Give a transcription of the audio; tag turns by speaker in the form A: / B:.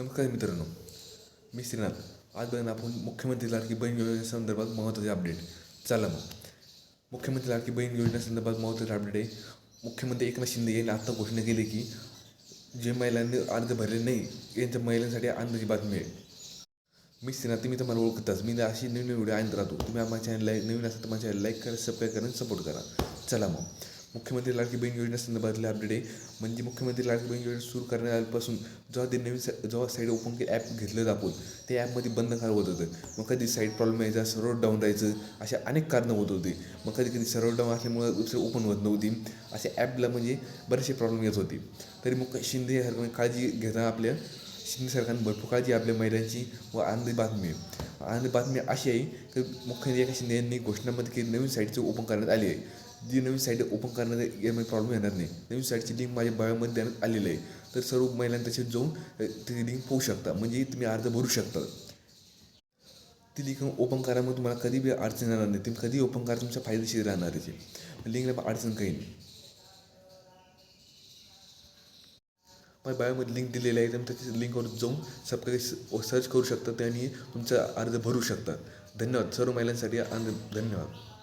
A: नमस्कार मित्रांनो मी श्रीनाथ. आज बघा आपण मुख्यमंत्री लाडकी बहीण योजनेसंदर्भात महत्त्वाचे अपडेट चला मग. मुख्यमंत्री लाडकी बहीण योजनेसंदर्भात महत्त्वाचे अपडेट आहे. मुख्यमंत्री एकनाथ शिंदे यांनी आता घोषणा केली की जे महिलांनी अर्ज भरले नाही यांच्या महिलांसाठी आनंदाची बातमी आहे. मी श्रीनाथ तुम्ही तर मला ओळखताच. मी अशी नवीन नवीन व्हिडिओ आणत राहतो. तुम्ही माझ्या लाईक नवीन असेल तर माझ्या चॅनल लाईक करा सबस्क्राईब करा आणि सपोर्ट करा. चला मग. मुख्यमंत्री लाडकी बहीण योजनेसंदर्भातले अपडेट आहे. म्हणजे मुख्यमंत्री लाडकी बहीण योजना सुरू करण्यापासून जेव्हा ते नवीन सा जेव्हा साईड ओपन केलं ॲप घेतलं आपण ते ॲपमध्ये बंद कार होत होतं. मग कधी साईड प्रॉब्लेम यायचा सर्वर डाऊन राहायचं अशा अनेक कारणं होत होती. मग कधी कधी सर्वर डाऊन असल्यामुळं वेबसाईट ओपन होत नव्हती. अशा ॲपला म्हणजे बरेचसे प्रॉब्लेम येत होते. तरी मग शिंदे सरकारने काळजी घेताना आपल्या शिंदे सरकारने भरपूर काळजी आपल्या महिलांची व आनंदी बातमी आहे. आणि बातमी अशी आहे की मुख्यमंत्री एका शिंदे यांनी घोषणामध्ये की नवीन साईटचं ओपन करण्यात आली आहे. जी नवीन साईट ओपन करण्यात यामध्ये प्रॉब्लेम येणार नाही. नवीन साईटची लिंक माझ्या बायोमध्ये देण्यात आलेली आहे. तर सर्व महिलांनी त्याच्यात जाऊन ती लिंक पोहू शकता. म्हणजे तुम्ही अर्ज भरू शकता. ती लिंक ओपन करायमुळे तुम्हाला कधी बी अडचण येणार नाही. तुम्ही कधी ओपन करा तुमच्या फायदेशीर राहणार आहे. लिंकला अडचण काही नाही. माझ्या बायोमध्ये लिंक दिलेली आहे तुम्ही त्याच्या लिंकवर जाऊन सबस्क्राईब सर्च करू शकता आणि तुमचा अर्ज भरू शकता. धन्यवाद. सर्व महिलांसाठी आणि धन्यवाद.